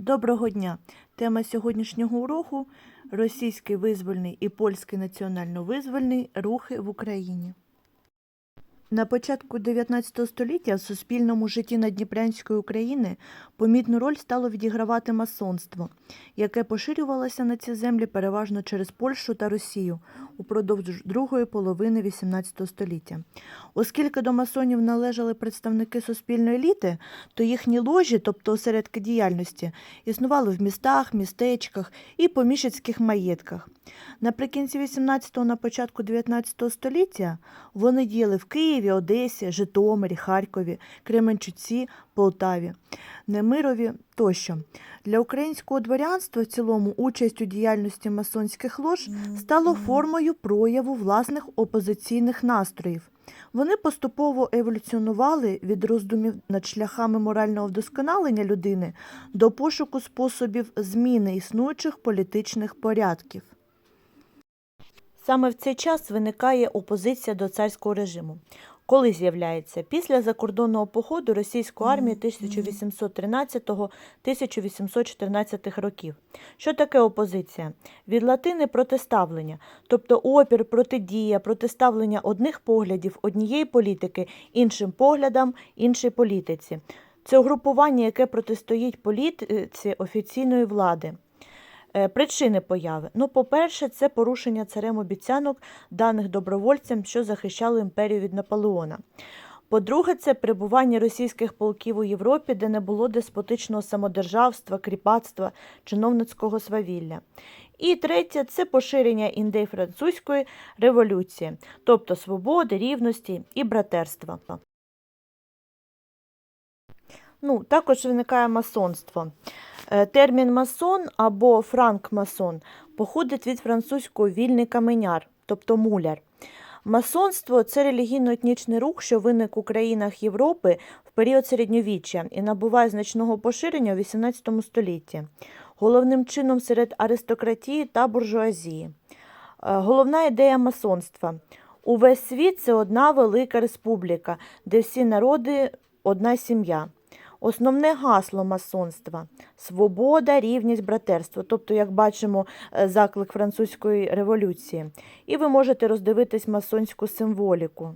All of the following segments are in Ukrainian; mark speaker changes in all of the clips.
Speaker 1: Доброго дня! Тема сьогоднішнього уроку російський визвольний і польський національно-визвольний рухи в Україні. На початку 19 століття в суспільному житті Надніпрянської України помітну роль стало відігравати масонство, яке поширювалося на ці землі переважно через Польщу та Росію упродовж другої половини XVIII століття. Оскільки до масонів належали представники суспільної еліти, то їхні ложі, тобто осередки діяльності, існували в містах, містечках і поміщицьких маєтках. Наприкінці 18-го, на початку 19 століття вони діяли в Києві, Одесі, Житомирі, Харкові, Кременчуці, Полтаві, Немирові тощо. Для українського дворянства в цілому участь у діяльності масонських лож стало формою прояву власних опозиційних настроїв. Вони поступово еволюціонували від роздумів над шляхами морального вдосконалення людини до пошуку способів зміни існуючих політичних порядків. Саме в цей час виникає опозиція до царського режиму. Коли з'являється? Після закордонного походу російської армії 1813-1814 років. Що таке опозиція? Від латини протиставлення, тобто опір, протидія, протиставлення одних поглядів однієї політики іншим поглядам іншій політиці. Це угрупування, яке протистоїть політиці офіційної влади. Е, Причини появи. Ну, по-перше, це порушення царем обіцянок, даних добровольцям, що захищали імперію від Наполеона. По-друге, це перебування російських полків у Європі, де не було деспотичного самодержавства, кріпацтва, чиновницького свавілля. І третє це поширення ідей французької революції, тобто свободи, рівності і братерства. Ну, також виникає масонство. Е, Термін масон або франк-масон походить від французького вільний каменяр, тобто муляр. Масонство це релігійно-етнічний рух, що виник у країнах Європи в період середньовіччя і набуває значного поширення у XVIII столітті, головним чином серед аристократії та буржуазії. Е, Головна ідея масонства. Увесь світ це одна велика республіка, де всі народи одна сім'я. Основне гасло масонства свобода, рівність, братерство. Тобто, як бачимо, е, заклик французької революції. І ви можете роздивитись масонську символіку.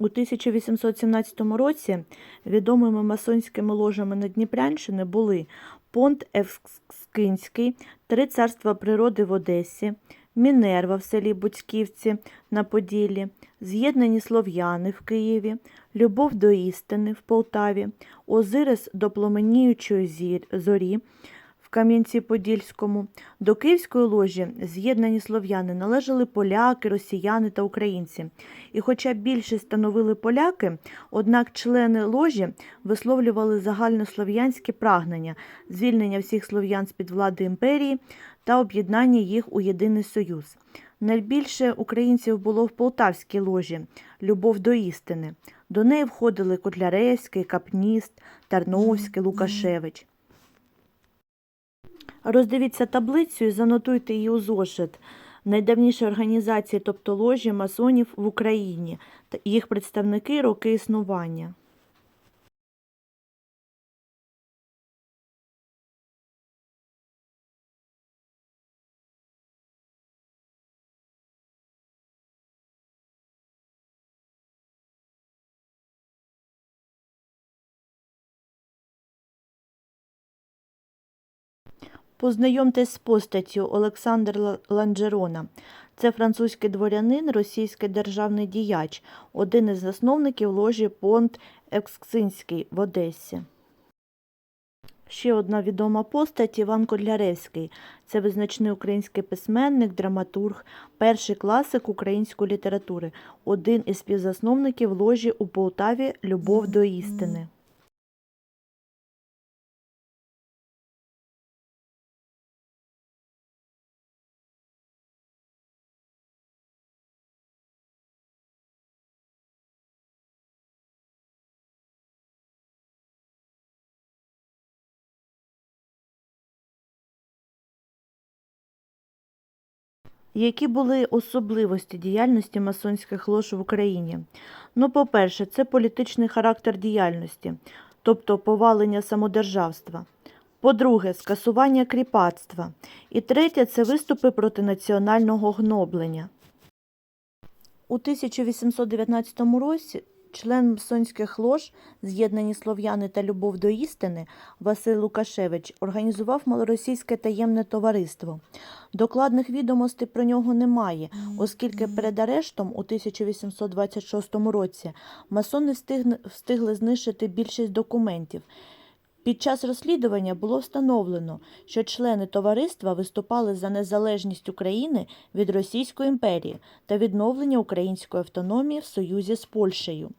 Speaker 1: У 1817 році відомими масонськими ложами на Дніпрянщини були Понт Евскинський, Три царства природи в Одесі, Мінерва в селі Буцьківці на Поділлі, З'єднані слов'яни в Києві, Любов до істини в Полтаві, Озирис до пламеніючої зорі Кам'янці-Подільському. До Київської ложі з'єднані слов'яни належали поляки, росіяни та українці. І хоча більшість становили поляки, однак члени ложі висловлювали загальнослов'янські прагнення звільнення всіх слов'ян з-під влади імперії та об'єднання їх у єдиний союз. Найбільше українців було в Полтавській ложі Любов до істини. До неї входили Котляревський, Капніст, Тарновський, Лукашевич. Роздивіться таблицю і занотуйте її у зошит. Найдавніші організації, тобто ложі масонів в Україні, їх представники роки існування. Познайомтесь з постаттю Олександр Ланджерона. Це французький дворянин, російський державний діяч, один із засновників ложі Понт Екскинський в Одесі. Ще одна відома постать Іван Котляревський. Це визначний український письменник, драматург, перший класик української літератури, один із співзасновників ложі у Полтаві Любов до істини. Які були особливості діяльності масонських лож в Україні? Ну, по-перше, це політичний характер діяльності, тобто повалення самодержавства. По-друге, скасування кріпацтва. І третє це виступи проти національного гноблення. У 1819 році член масонських лож З'єднані слов'яни та любов до істини Василь Лукашевич організував малоросійське таємне товариство. Докладних відомостей про нього немає, оскільки перед арештом у 1826 році масони встигли знищити більшість документів. Під час розслідування було встановлено, що члени товариства виступали за незалежність України від Російської імперії та відновлення української автономії в союзі з Польщею.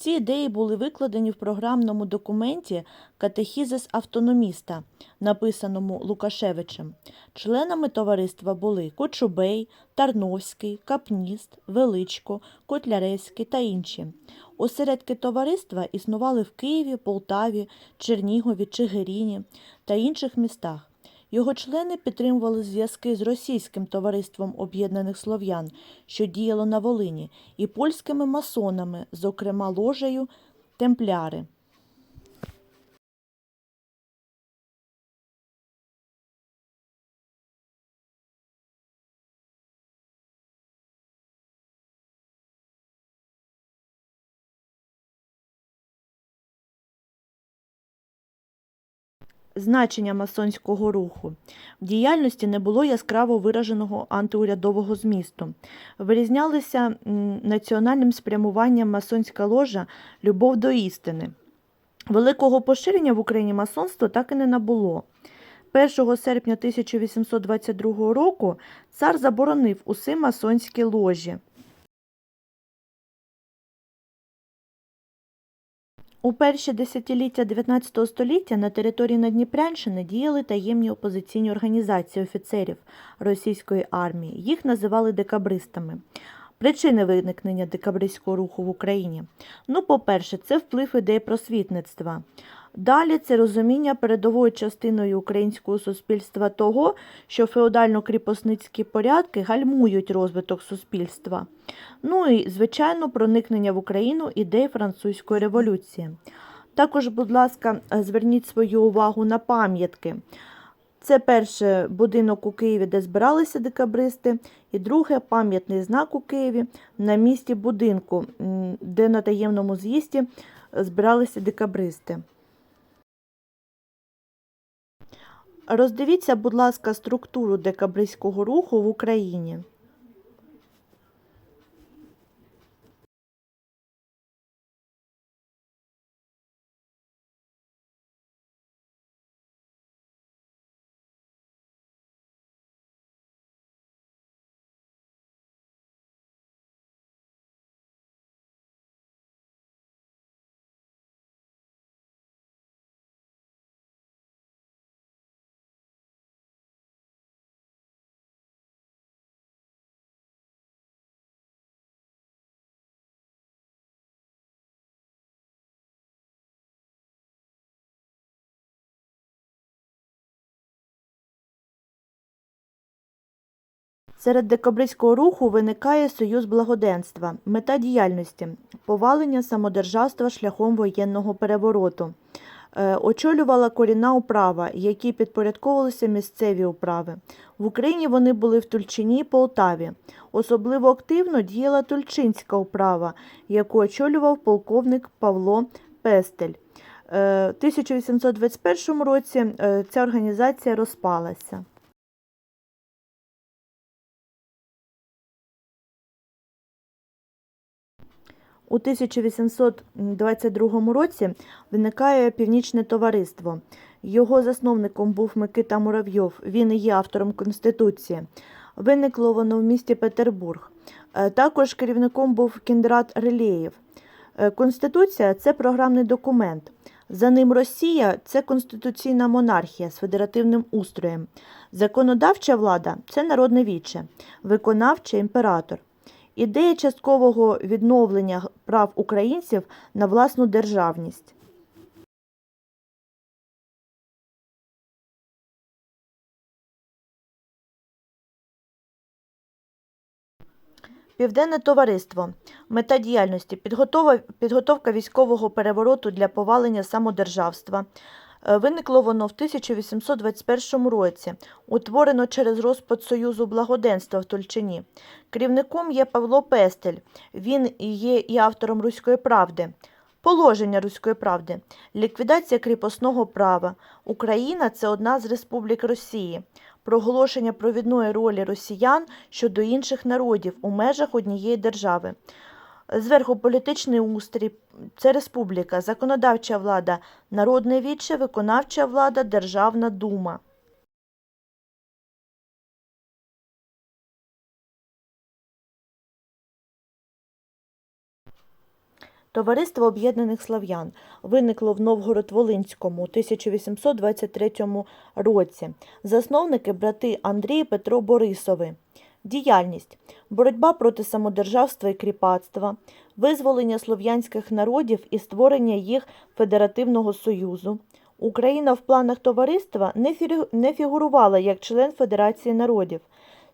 Speaker 1: Ці ідеї були викладені в програмному документі Катехізис автономіста, написаному Лукашевичем. Членами товариства були Кочубей, Тарновський, Капніст, Величко, Котляревський та інші. Осередки товариства існували в Києві, Полтаві, Чернігові, Чигиріні та інших містах. Його члени підтримували зв'язки з російським товариством об'єднаних слов'ян, що діяло на Волині, і польськими масонами, зокрема ложею Темпляри. Значення масонського руху. В діяльності не було яскраво вираженого антиурядового змісту. Вирізнялися національним спрямуванням масонська ложа любов до істини. Великого поширення в Україні масонство так і не набуло. 1 серпня 1822 року цар заборонив уси масонські ложі. У перші десятиліття 19 століття на території Надніпрянщини діяли таємні опозиційні організації офіцерів російської армії. Їх називали декабристами. Причини виникнення декабристського руху в Україні. Ну, по-перше, це вплив ідей просвітництва. Далі це розуміння передовою частиною українського суспільства того, що феодально-кріпосницькі порядки гальмують розвиток суспільства. Ну і, звичайно, проникнення в Україну ідей французької революції. Також, будь ласка, е, зверніть свою увагу на пам'ятки. Це перше будинок у Києві, де збиралися декабристи, і друге пам'ятний знак у Києві на місці будинку, де на таємному з'їзді е, збиралися декабристи. Роздивіться, будь ласка, структуру декабристського руху в Україні. Серед декабристського руху виникає Союз благоденства, мета діяльності повалення самодержавства шляхом воєнного перевороту. Е, Очолювала корінна управа, якій підпорядковувалися місцеві управи. В Україні вони були в Тульчині і Полтаві. Особливо активно діяла Тульчинська управа, яку очолював полковник Павло Пестель. Е, В 1821 році е, ця організація розпалася. У 1822 році виникає Північне товариство. Його засновником був Микита Муравйов. Він є автором Конституції. Виникло воно в місті Петербург. Е, Також керівником був Кіндрат Релєєв. Е, Конституція це програмний документ. За ним Росія це конституційна монархія з федеративним устроєм. Законодавча влада це народне віче, виконавча імператор. Ідея часткового відновлення прав українців на власну державність. Південне товариство. Мета діяльності підготовка військового перевороту для повалення самодержавства. Е, Виникло воно в 1821 році, утворено через розпад Союзу благоденства в Тульчині. Керівником є Павло Пестель. Він є і автором Руської правди. Положення Руської правди. Ліквідація кріпосного права. Україна це одна з республік Росії. Проголошення провідної ролі росіян щодо інших народів у межах однієї держави. Зверху політичний устрій це республіка, законодавча влада, народне віче, виконавча влада, державна дума. Товариство Об'єднаних Слав'ян виникло в Новгород-Волинському у 1823 році. Засновники брати Андрій Петро Борисови. Діяльність боротьба проти самодержавства і кріпацтва, визволення слов'янських народів і створення їх федеративного союзу. Україна в планах товариства не фігурувала як член Федерації народів.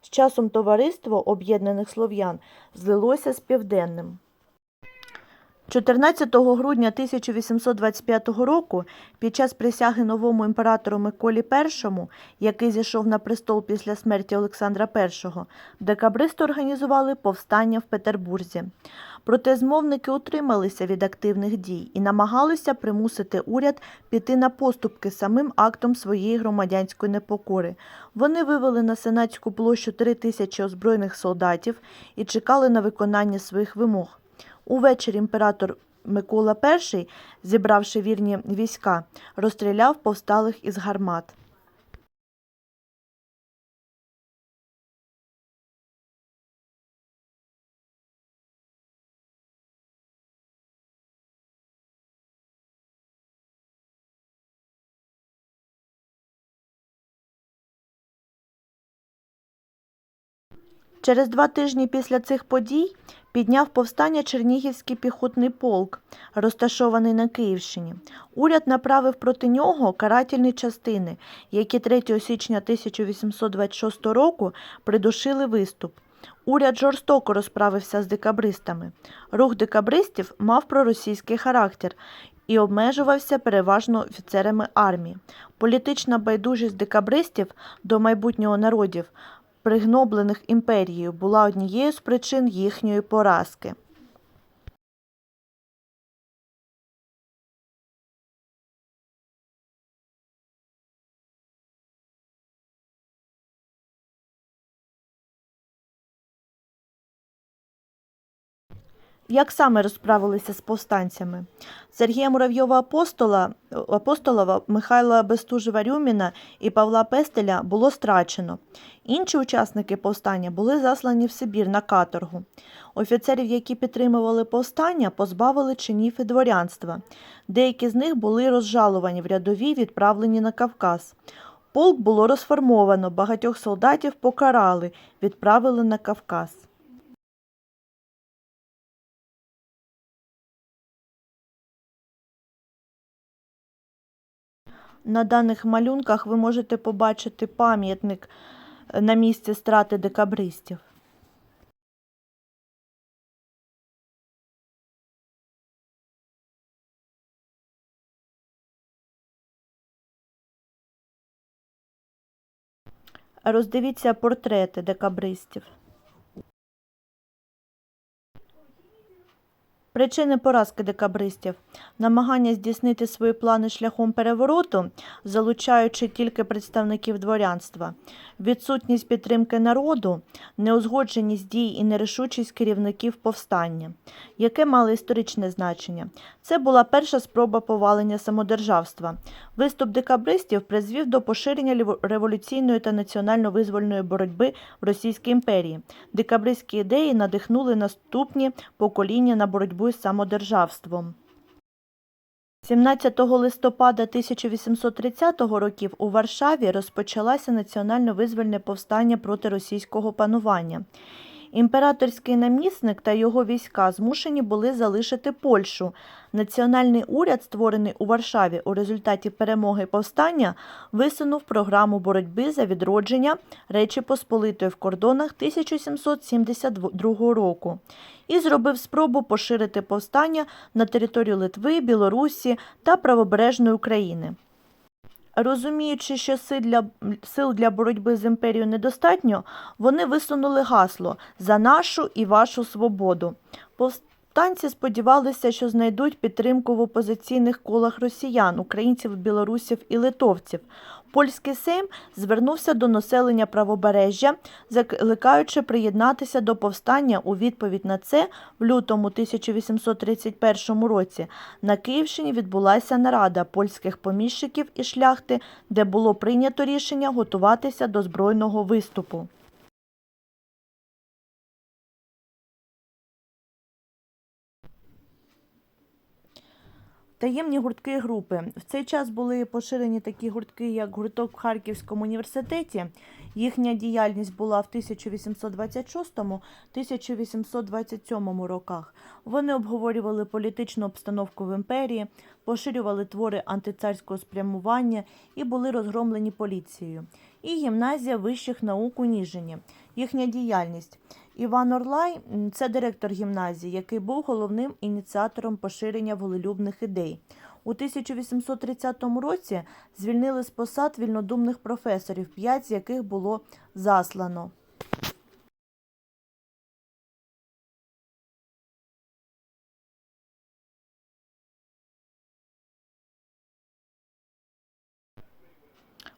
Speaker 1: З часом товариство Об'єднаних Слов'ян злилося з Південним. 14 грудня 1825 року, під час присяги новому імператору Миколі І, який зійшов на престол після смерті Олександра І, декабристи організували повстання в Петербурзі. Проте змовники утрималися від активних дій і намагалися примусити уряд піти на поступки самим актом своєї громадянської непокори. Вони вивели на сенатську площу три тисячі озброєних солдатів і чекали на виконання своїх вимог. Увечері імператор Микола І, зібравши вірні війська, розстріляв повсталих із гармат. Через два тижні після цих подій підняв повстання Чернігівський піхотний полк, розташований на Київщині. Уряд направив проти нього карательні частини, які 3 січня 1826 року придушили виступ. Уряд жорстоко розправився з декабристами. Рух декабристів мав проросійський характер і обмежувався переважно офіцерами армії. Політична байдужість декабристів до майбутнього народів пригноблених імперією, була однією з причин їхньої поразки. Як саме розправилися з повстанцями? Сергія Муравйова Апостола, Апостолова, Михайла Бестужева Рюміна і Павла Пестеля було страчено. Інші учасники повстання були заслані в Сибір на каторгу. Офіцерів, які підтримували повстання, позбавили чинів і дворянства. Деякі з них були розжалувані в рядові відправлені на Кавказ. Полк було розформовано, багатьох солдатів покарали, відправили на Кавказ. На даних малюнках ви можете побачити пам'ятник е, на місці страти декабристів. Роздивіться портрети декабристів. Причини поразки декабристів намагання здійснити свої плани шляхом перевороту, залучаючи тільки представників дворянства, відсутність підтримки народу, неузгодженість дій і нерішучість керівників повстання, яке мало історичне значення. Це була перша спроба повалення самодержавства. Виступ декабристів призвів до поширення революційної та національно-визвольної боротьби в Російській імперії. Декабристські ідеї надихнули наступні покоління на боротьбу з самодержавством. 17 листопада 1830 років у Варшаві розпочалося національно-визвольне повстання проти російського панування. Імператорський намісник та його війська змушені були залишити Польщу. Національний уряд, створений у Варшаві у результаті перемоги повстання, висунув програму боротьби за відродження Речі Посполитої в кордонах 1772 року і зробив спробу поширити повстання на територію Литви, Білорусі та правобережної України. Розуміючи, що сил для, сил для боротьби з імперією недостатньо, вони висунули гасло за нашу і вашу свободу. Повстанці сподівалися, що знайдуть підтримку в опозиційних колах росіян, українців, білорусів і литовців. Польський Сейм звернувся до населення правобережжя, закликаючи приєднатися до повстання. У відповідь на це в лютому 1831 році на Київщині відбулася нарада польських поміщиків і шляхти, де було прийнято рішення готуватися до збройного виступу. Таємні гуртки групи. В цей час були поширені такі гуртки, як гурток в Харківському університеті. Їхня діяльність була в 1826-1827 роках. Вони обговорювали політичну обстановку в імперії, поширювали твори антицарського спрямування і були розгромлені поліцією. І гімназія вищих наук у Ніжині. Їхня діяльність. Іван Орлай це директор гімназії, який був головним ініціатором поширення волелюбних ідей. У 1830 році звільнили з посад вільнодумних професорів, п'ять з яких було заслано.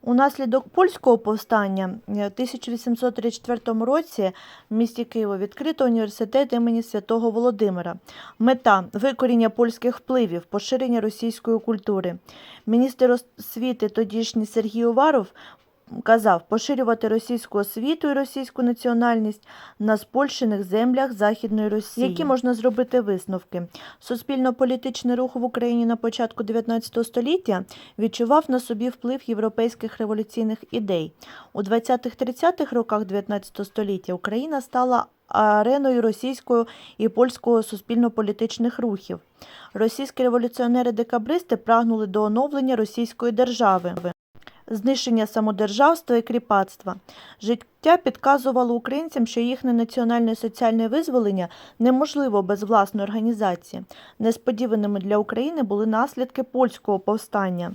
Speaker 1: Унаслідок польського повстання е, в 1834 році в місті Києво відкрито університет імені святого Володимира. Мета викоріння польських впливів, поширення російської культури. Міністр освіти тодішній Сергій Уваров казав поширювати російську освіту і російську національність на спольщених землях Західної Росії. Які можна зробити висновки? Суспільно-політичний рух в Україні на початку 19 століття відчував на собі вплив європейських революційних ідей. У 20-30-х роках 19 століття Україна стала ареною російського і польського суспільно-політичних рухів. Російські революціонери-декабристи прагнули до оновлення російської держави знищення самодержавства і кріпацтва. Життя підказувало українцям, що їхнє національне соціальне визволення неможливо без власної організації. Несподіваними для України були наслідки польського повстання.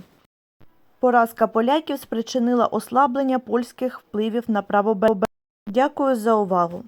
Speaker 1: Поразка поляків спричинила ослаблення польських впливів на правобережжя. Дякую за увагу.